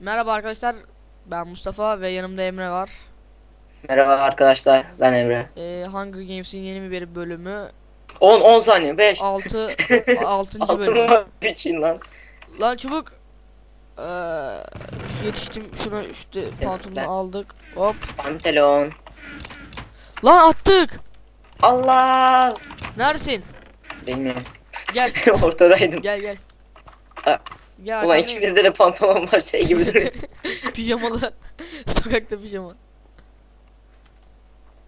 Merhaba arkadaşlar. Ben Mustafa ve yanımda Emre var. Merhaba arkadaşlar ben Emre. Ee, Hunger Games'in yeni bir bölümü 10 10 saniye 5 6 6. Altı bölüm. mı biçin lan. Lan çabuk. Ee, yetiştim şuna işte ben- pantolonu aldık. Hop. Pantelon. Lan attık. Allah. Neredesin? Bilmiyorum. Gel Ortadaydım. gel gel. Gel Ulan arkadaşlar. ikimizde de pantolon var şey gibi duruyor. Pijamalı. Sokakta pijama.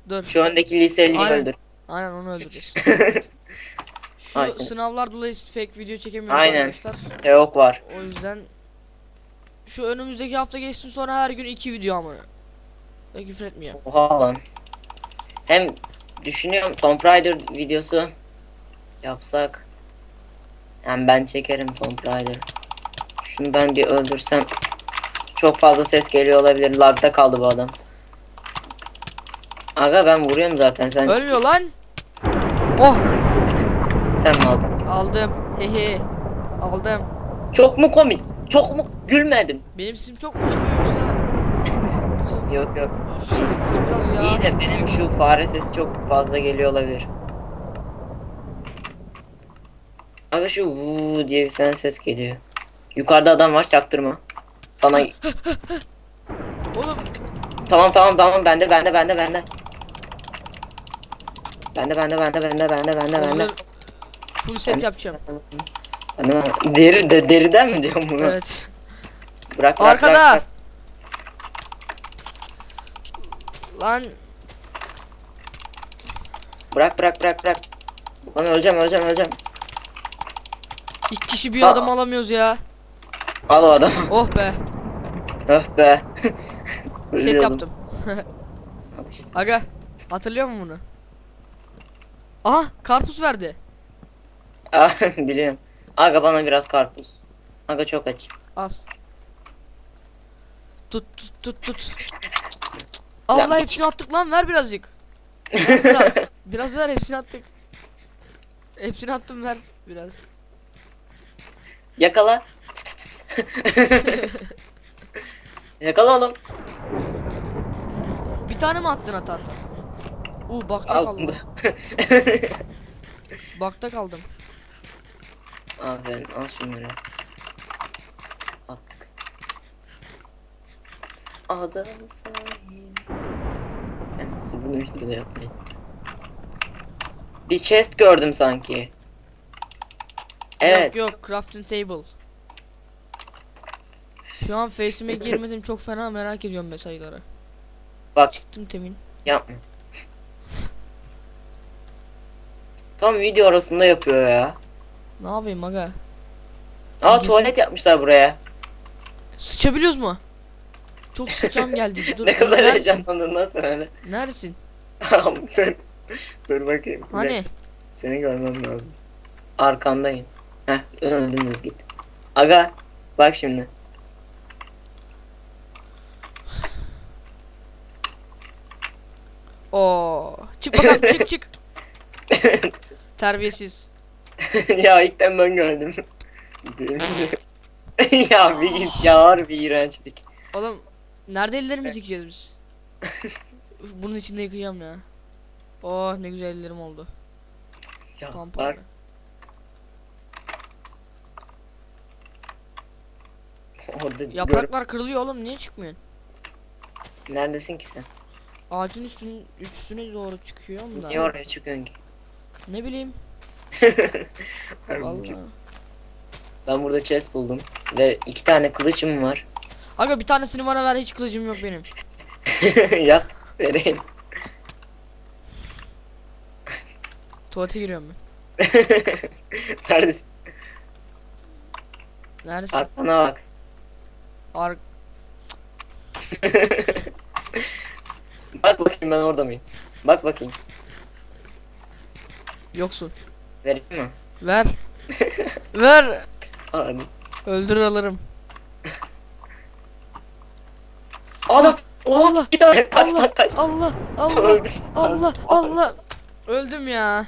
Dur. Şu öndeki liseliyi Aynen. öldür. Aynen onu öldüreceğiz. Şu Ay, sen- sınavlar dolayı fake video çekemiyoruz Aynen. arkadaşlar. Teok var. O yüzden şu önümüzdeki hafta geçsin sonra her gün iki video ama. Da küfür etmiyor. Oha lan. Hem düşünüyorum Tomb Raider videosu yapsak. Hem ben çekerim Tomb Raider. Şunu ben bir öldürsem. Çok fazla ses geliyor olabilir. Lagda kaldı bu adam. Aga ben vuruyorum zaten sen Ölmüyor lan. Oh sen mi aldın? aldım. Hehe. Aldım. Çok mu komik? Çok mu gülmedim? Benim sesim çok mu? Yok yok. İyi de benim şu fare sesi çok fazla geliyor olabilir. Aga şu vuu diye bir tane ses geliyor. Yukarıda adam var çaktırma. Sana Oğlum tamam tamam tamam bende bende bende bende. Bende bende bende bende bende bende bende. full set Ben- yapacağım. Bende bende. Deri de deriden mi diyorum bunu? Evet. Bırak bırak Arkada. bırak. Lan Bırak bırak bırak bırak. Lan öleceğim öleceğim öleceğim. iki kişi bir Aa. adam alamıyoruz ya. Al o adamı. Oh be. Öh be. Set Ölüyordum. yaptım. İşte. Aga hatırlıyor musun bunu? Aha karpuz verdi. Ah, biliyorum. Aga bana biraz karpuz. Aga çok aç. Al. Tut tut tut tut. Allah hepsini attık lan ver birazcık. Ver biraz. biraz ver hepsini attık. Hepsini attım ver biraz. Yakala. Yakala oğlum. Bir tane mi attın ata ata? Uuu bakta Al kaldım. Bakta kaldım. Aferin al şunları. Attık. Adam sahil. Ben nasıl bunu videoda yapmayayım. Bir chest gördüm sanki. Evet. Yok yok crafting table. Şu an face'ime girmedim çok fena merak ediyorum mesajları. Bak Çıktım temin. yapma. Tam video arasında yapıyor ya. Ne yapayım aga? Aa Gizli- tuvalet yapmışlar buraya. Sıçabiliyoruz mu? Çok sıçacağım geldi. Dur, ne kadar neredesin? heyecanlandın lan sen öyle. Neredesin? dur. Dur bakayım. Bir Hani? dakika, Seni görmem lazım. Arkandayım. Heh öldümüz git. Aga bak şimdi. Oo. Çık bakalım çık çık. Terbiyesiz. ya ilkten ben gördüm. Ya bir git ya harbi iğrençlik. Oğlum nerede ellerimizi yıkıyoruz biz? Bunun içinde yıkayacağım ya. Oh ne güzel ellerim oldu. Ya Pampa. var. Orada gör- Yapraklar kırılıyor oğlum niye çıkmıyorsun? Neredesin ki sen? Ağacın üstün üstüne doğru çıkıyorum da. Niye oraya çıkıyorsun ki? Ne bileyim. Vallahi. Ben burada chest buldum. Ve iki tane kılıçım var. Aga bir tanesini bana ver hiç kılıcım yok benim. Yap vereyim. Tuvalete giriyorum ben. Neredesin? Neredesin? Arkana bak. Ar Bak bakayım ben orada mıyım? Bak bakayım. yoksun. Vereyim mi? Ver. ver. Al hadi. Öldürür alırım. Adam! Allah, Bir tane kaç Allah, kaç. Allah, Allah, Öldüm. Allah, Allah. Öldüm ya.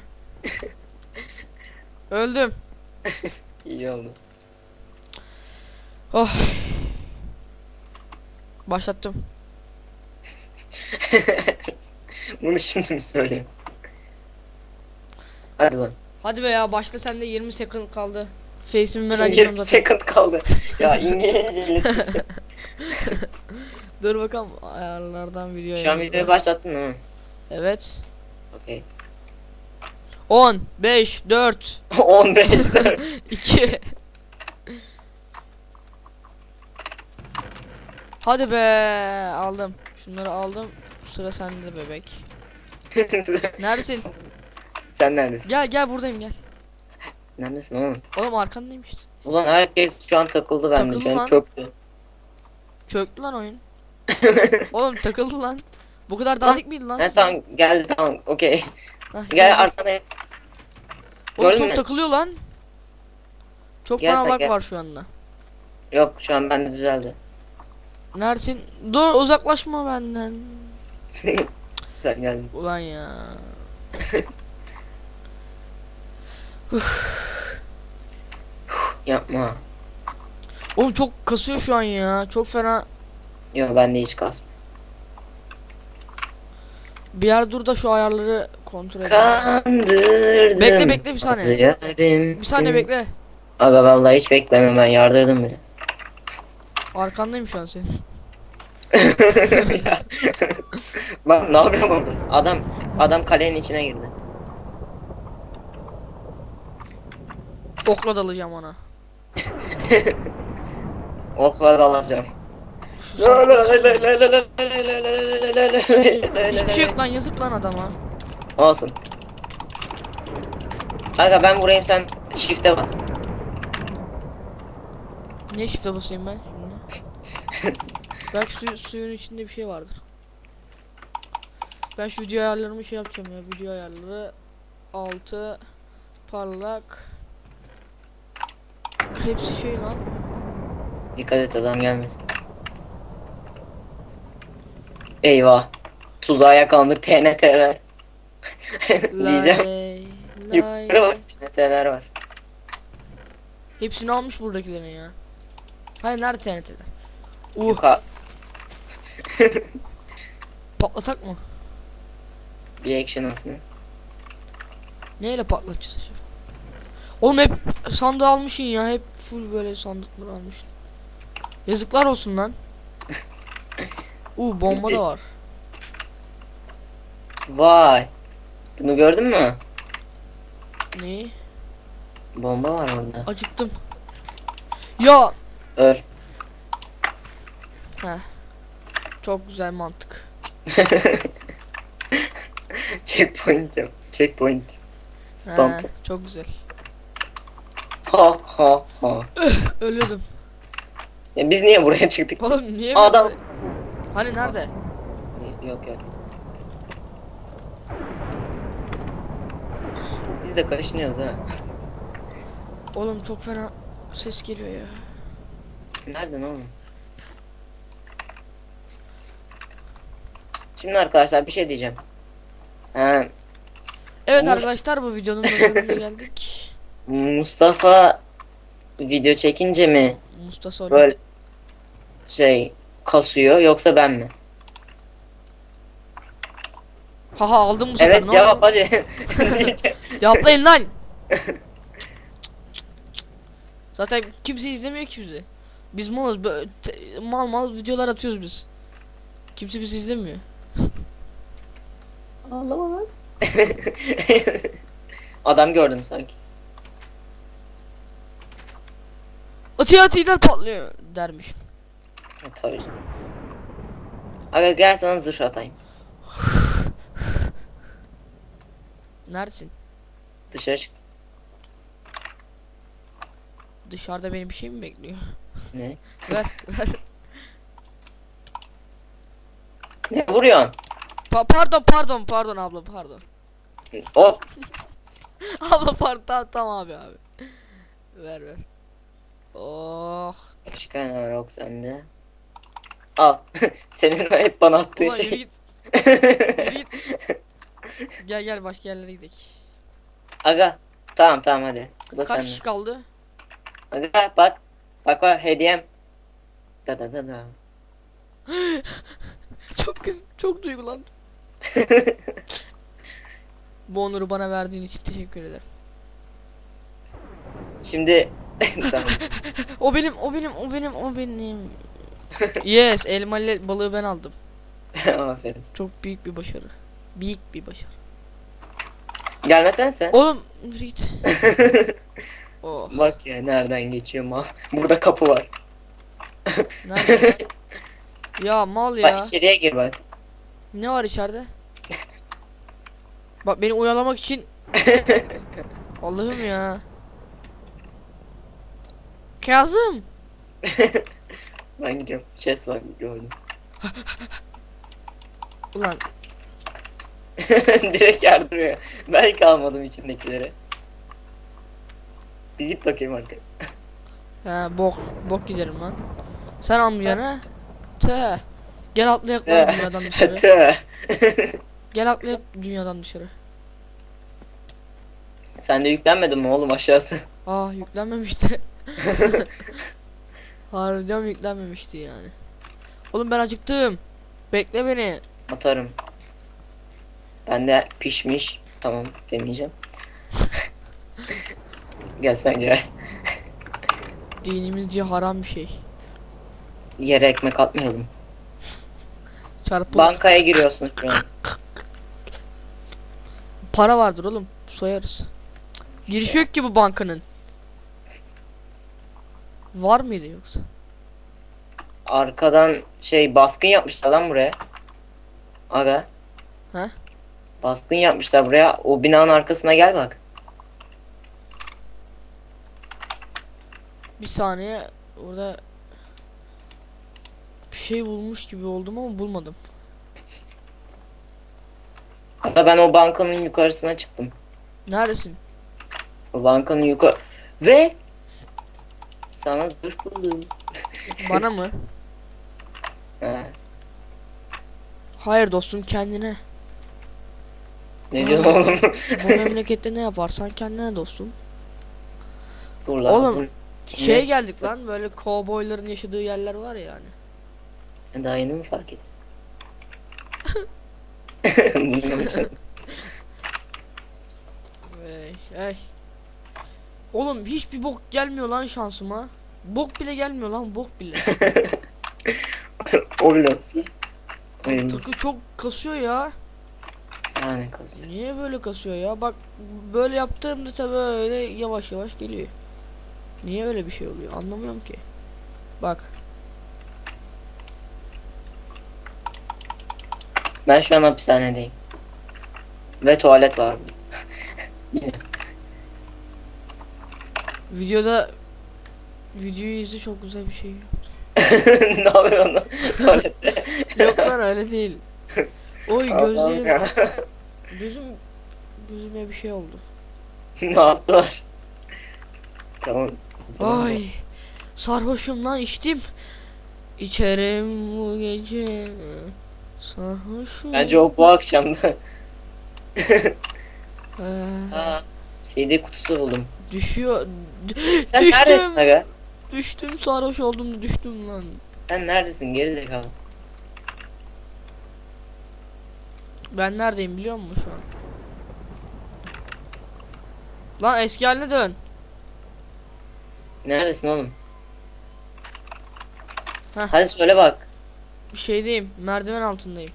Öldüm. İyi oldu. Oh. Başlattım. Bunu şimdi mi söylüyorsun? Hadi lan. Hadi be ya başla sende 20 second kaldı. Face'imi merak ediyorum 20 zaten. second kaldı. ya İngilizce. Dur bakalım ayarlardan video Şu an videoyu başlattın mi? Evet. Okey. 10, 5, 4, 15 4. 2. Hadi be aldım. Şunları aldım. Sıra sende bebek. Neredesin? Sen neredesin? Gel gel buradayım gel. Neredesin oğlum? Oğlum arkandayım işte. Ulan herkes şu an takıldı bende. Takıldı lan. çöktü. Çöktü lan oyun. Oğlum takıldı lan. Bu kadar dandik miydi lan? Ha siz? tamam geldi tamam okey. Hah, Gel arkadayım. Oğlum gördün çok mü? takılıyor lan. Çok Gel fena sen lag gel. var şu anda. Yok şu an bende düzeldi. Neredesin? Dur uzaklaşma benden. Sen geldin. Ulan ya. Yapma. Oğlum çok kasıyor şu an ya. Çok fena. Yok bende hiç kasma. Bir yer dur da şu ayarları kontrol edelim. Kandırdım. Bekle, bekle bir saniye. Bir saniye bekle. Aga vallahi hiç bekleme ben yardırdım bile. Arkandayım şu an senin. Ya. Bak ne yapıyorum orada? Adam adam kalenin içine girdi. Okla dalacağım ona. Okla dalacağım. Şu sağ- Hiçbir şey yok lan yazık lan adama. Olsun. Aga ben vurayım sen shift'e bas. Niye shift'e basayım ben? Belki suyu, suyun içinde bir şey vardır. Ben şu video ayarlarımı şey yapacağım ya. Video ayarları 6 parlak Hepsi şey lan. Dikkat et adam gelmesin. Eyvah. Tuzağa yakalandık TNT'ler. Diyeceğim. Yukarı bak TNT'ler var. Hepsini almış buradakilerin ya. Hayır nerede TNT'ler? Uh Yukarı patlatak mı? bir action aslında. Neyle patlatacağız acaba? Oğlum hep sandığı almışsın ya. Hep full böyle sandıkları almışsın. Yazıklar olsun lan. Uh bomba da var. Vay. Bunu gördün mü? Neyi? Bomba var orada. Acıktım. Ya. Öl. Heh. Çok güzel mantık. Checkpoint yap. Checkpoint. Spam. He, çok güzel. Ha ha ha. Ölüyordum. Ya biz niye buraya çıktık? Oğlum niye Adam- böyle- Hani nerede? Yok yok. Biz de kaşınıyoruz ha. Oğlum çok fena ses geliyor ya. Nereden oğlum? Şimdi arkadaşlar bir şey diyeceğim. Ha, Evet Mus- arkadaşlar bu videonun da sonuna geldik. Mustafa video çekince mi Mustafa Soylu. böyle şey kasıyor yoksa ben mi? Haha aldım bu sefer Evet ne cevap oldu? hadi. Diyeceğim. Yapmayın lan. Zaten kimse izlemiyor ki bizi. Biz malız te- mal mal videolar atıyoruz biz. Kimse bizi izlemiyor. Ağlama lan. Adam gördüm sanki. Atıyor atıyor patlıyor dermiş. Ha, tabii canım. Aga gel sana zırh atayım. Neredesin? Dışarı çık. Dışarıda beni bir şey mi bekliyor? Ne? ver ver. Ne vuruyorsun? Pa- pardon pardon pardon abla pardon. Hop. abla pardon tamam, tamam abi abi. ver ver. Oh. Başka ne var yok sende? Al. Senin hep bana attığın Ulan yürü şey. git. Yürü git. Gel gel başka yerlere gidelim. Aga. Tamam tamam hadi. Bu da Kaç sende. kişi kaldı? Aga bak. Bak bak hediyem. Da da da da. çok çok duygulandım. Bu onuru bana verdiğin için teşekkür ederim. Şimdi tamam. O benim, o benim, o benim, o benim. yes, elmalı balığı ben aldım. Aferin. Çok büyük bir başarı. Büyük bir başarı. Gelmesen sen. Oğlum, git. Oh, Bak ya nereden geçiyor mal. Burada kapı var. nerede? ya mal ya. Bak içeriye gir bak. Ne var içeride? Bak beni oyalamak için Allah'ım ya. Kazım. Ben gidiyorum. Chest var gördüm. Ulan Direkt yardırıyor. Belki almadım içindekileri. Bir git bakayım arkaya. he bok bok giderim lan. Sen almayacaksın ha? Te. Gel atlayak lan dünyadan dışarı. Tüh. Gel atlayak dünyadan dışarı. Sen de yüklenmedin mi oğlum aşağısı? Aa yüklenmemişti. Harbiden yüklenmemişti yani. Oğlum ben acıktım. Bekle beni. Atarım. Ben de pişmiş. Tamam demeyeceğim. gel sen gel. Dinimizce haram bir şey. Yere ekmek atmayalım. Çarpı Bankaya giriyorsun şu an. Para vardır oğlum. Soyarız. Giriş yok ki bu bankanın. Var mıydı yoksa? Arkadan şey baskın yapmışlar lan buraya. Aga. He? Baskın yapmışlar buraya. O binanın arkasına gel bak. Bir saniye orada bir şey bulmuş gibi oldum ama bulmadım. Aga ben o bankanın yukarısına çıktım. Neredesin? O bankanın yukarı... Ve... Sana zırh buldum. Bana mı? He. Hayır dostum kendine. Ne diyorsun oğlum? Bu memlekette ne yaparsan kendine dostum. dur lan. Oğlum. Şeye geldik lan böyle kovboyların yaşadığı yerler var ya yani. Daha yeni mi fark ettin? Ey, ey. Oğlum hiçbir bok gelmiyor lan şansıma. Bok bile gelmiyor lan bok bile. o bile olsa. Hayırlısı. Takı çok kasıyor ya. Yani kazıyor. Niye böyle kasıyor ya? Bak böyle yaptığımda tabi böyle yavaş yavaş geliyor. Niye öyle bir şey oluyor? Anlamıyorum ki. Bak. Ben şu an hapishanedeyim. Ve tuvalet var. Videoda videoyu izle çok güzel bir şey. ne yapıyorsun lan tuvalette? Yok lan öyle değil. Oy gözlerim gözüm gözüme bir şey oldu. ne yaptılar? Tamam. tamam. Ay sarhoşum lan içtim. İçerim bu gece. Sarhoşum. Bence o bu akşamda. Ee, Ha, CD kutusu buldum. düşüyor. Sen Düştüm. neredesin aga? Düştüm sarhoş oldum düştüm lan. Sen neredesin gerizekalı? Ben neredeyim biliyor musun şu an? Lan eski haline dön. Neredesin oğlum? Heh. Hadi söyle bak. Bir şeydeyim. Merdiven altındayım.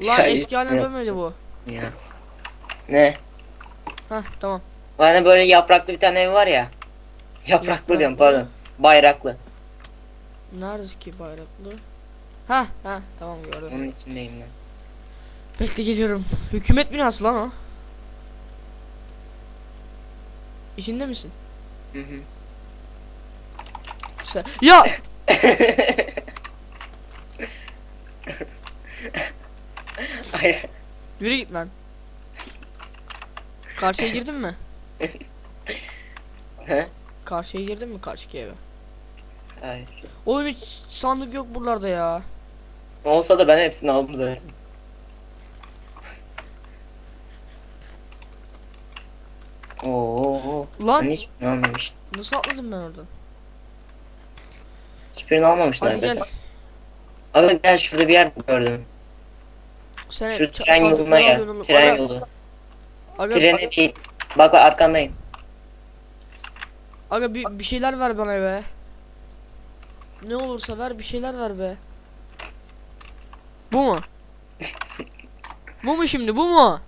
Ya, Lan eski haline yok. dönmedi bu. Ya. Ne? Hah tamam. Hani böyle yapraklı bir tane ev var ya. Yapraklı diyorum pardon. Bayraklı. Nerede ki bayraklı? Ha ha tamam gördüm. Onun içindeyim ben. Bekle geliyorum. Hükümet binası lan o. İçinde misin? Hı hı. Sen... Ya! Ay, Yürü git lan. Karşıya girdin mi? He? Karşıya girdin mi karşıki eve? Hayır. Oğlum hiç sandık yok buralarda ya. Olsa da ben hepsini aldım zaten. Oo, Lan ben hiç anlamıştım. nasıl atladım ben oradan? Hiçbirini almamışlar. Hadi gel. Aga gel şurada bir yer gördüm. Sen Şu tren yoluna gel. Tren Aga, yolu. Aga, Trene değil. Bak arkandayım. aga bir, bir şeyler ver bana be. Ne olursa ver bir şeyler ver be. Bu mu? bu mu şimdi bu mu?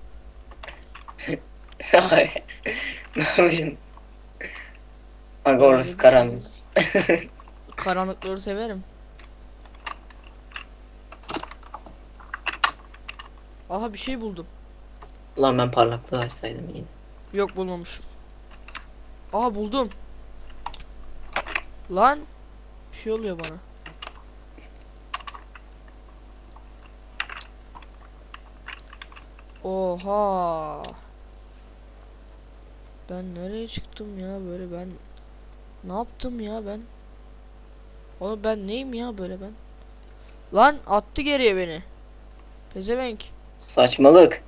Ay, ne yapayım? Aga orası karanlık. Karanlıkları severim. Aha bir şey buldum. Ulan ben parlaklığı açsaydım iyiydi. Yok bulmamışım. Aha buldum. Lan bir şey oluyor bana. Oha. Ben nereye çıktım ya böyle ben ne yaptım ya ben? Oğlum ben neyim ya böyle ben? Lan attı geriye beni. Pezevenk. Saçmalık.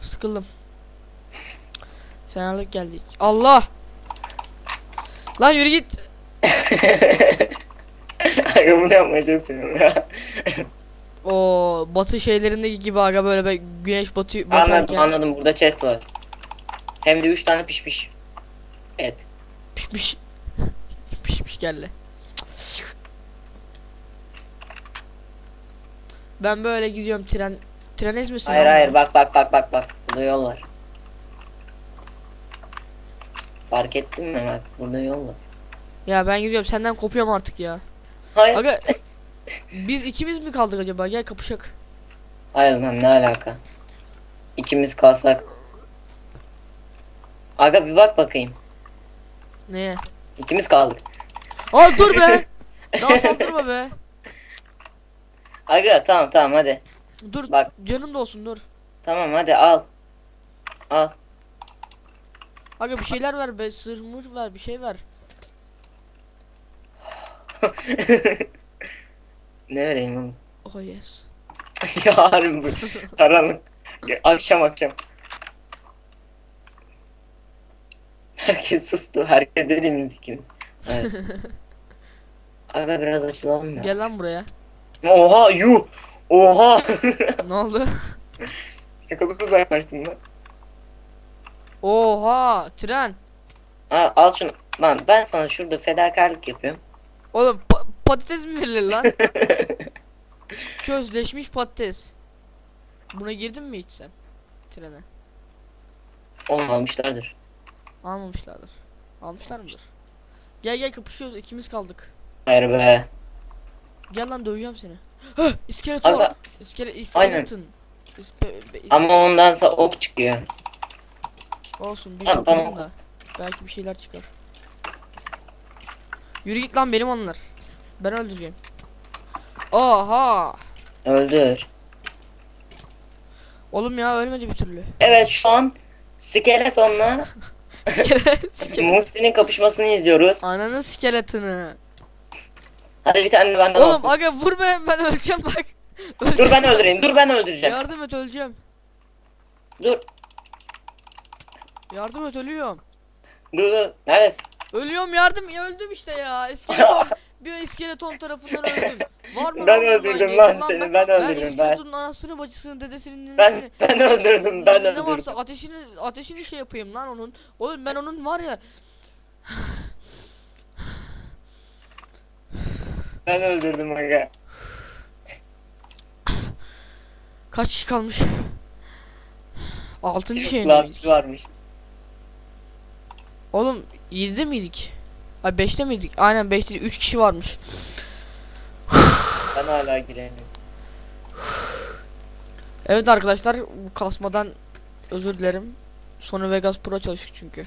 Sıkıldım. Fenalık geldi. Allah! Lan yürü git. Aga bunu yapmaya çalışıyorum ya. O batı şeylerindeki gibi aga böyle be güneş batıyor Anladım batarken anladım burada chest var. Hem de 3 tane pişmiş. Et. pişmiş. Pişmiş geldi. Ben böyle gidiyorum tren tren ezmesin Hayır hayır bak bak bak bak bak. Burada yol var. Fark ettin mi bak burada yol var. Ya ben gidiyorum senden kopuyorum artık ya. Hayır. Aga biz ikimiz mi kaldık acaba? Gel kapışak. Hayır lan ne alaka? İkimiz kalsak. Aga bir bak bakayım. Neye? İkimiz kaldık. Aa dur be. Daha saldırma be. Aga tamam tamam hadi. Dur Bak. canım da olsun dur. Tamam hadi al. Al. Aga bir şeyler ver be sırmır ver bir şey ver. ne vereyim oğlum? Oh yes. ya harbi bu. Karanlık. Akşam akşam. Herkes sustu. Herkes dediğimiz ikimiz. Evet. Aga biraz açılalım mı? Gel lan buraya. Oha yuh. Oha. ne oldu? ne kadar uzaklaştım lan. Oha tren. Aa, al şunu. Lan ben sana şurada fedakarlık yapıyorum. Oğlum pa- patates mi verilir lan? Közleşmiş patates. Buna girdin mi hiç sen? Trene. Olmamışlardır. Almamışlardır. Almışlar mıdır? Gel gel kapışıyoruz ikimiz kaldık. Hayır be. Gel lan döveceğim seni. Hah iskeleton. Aga İskele Aynen. iskeleton. Ama ondansa ok çıkıyor. Olsun bir bana bakalım da. Belki bir şeyler çıkar. Yürü git lan benim onlar. Ben öldüreceğim. Oha. Öldür. Oğlum ya ölmedi bir türlü. Evet şu an skeletonla İskele- iskele- Muhsin'in kapışmasını izliyoruz. Ananın skeletini. Hadi bir tane de benden Oğlum olsun. aga vur be ben öleceğim bak. Dur ben öldüreyim. Dur ben öldüreceğim. Yardım et öleceğim. Dur. Yardım et ölüyorum. Dur dur. Neredesin? Ölüyorum yardım ya öldüm işte ya. İskeleton bir iskeleton tarafından öldüm. Var mı Ben lan öldürdüm lan seni, ben öldürdüm, ben. iskeletonun anasını bacısını dedesinin Ben nenesini. ben öldürdüm. Ben Ne öldürdüm. varsa ateşini ateşini şey yapayım lan onun. Oğlum ben onun var ya. Ben öldürdüm aga. Kaç kişi kalmış? Altıncı Lan miydik? biz varmış. Oğlum 7'de miydik? Ay 5'te miydik? Aynen 5'te 3 kişi varmış. Ben hala giremiyorum. Evet arkadaşlar bu kasmadan özür dilerim. Sony Vegas Pro çalıştık çünkü.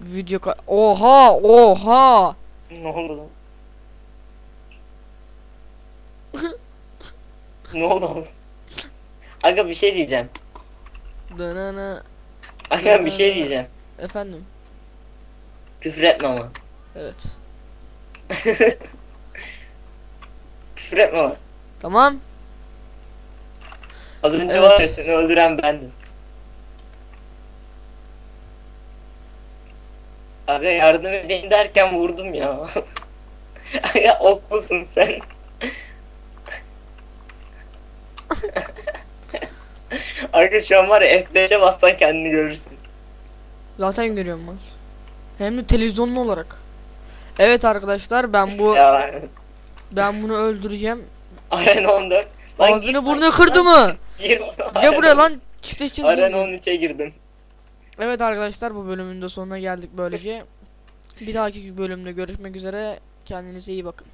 Video ka- Oha oha. Ne oldu lan? ne oldu oğlum? Aga bir şey diyeceğim. Danana. Aga bir şey diyeceğim. Efendim. Küfür etme ama. Evet. Küfür etme ama. Tamam. Az önce Evet. var ya seni öldüren bendim. Aga yardım edeyim derken vurdum ya. ya oklusun sen. Aga şu an var ya F5'e bassan kendini görürsün. Zaten görüyorum ben. Hem de televizyonlu olarak. Evet arkadaşlar ben bu Ya ben bunu öldüreceğim. Arena 14. Lan Ağzını burnunu kırdı mı? Gir. Gel buraya lan çiftleşeceğiz. Arena burada. 13'e girdim. Evet arkadaşlar bu bölümün de sonuna geldik böylece. Bir dahaki bölümde görüşmek üzere. Kendinize iyi bakın.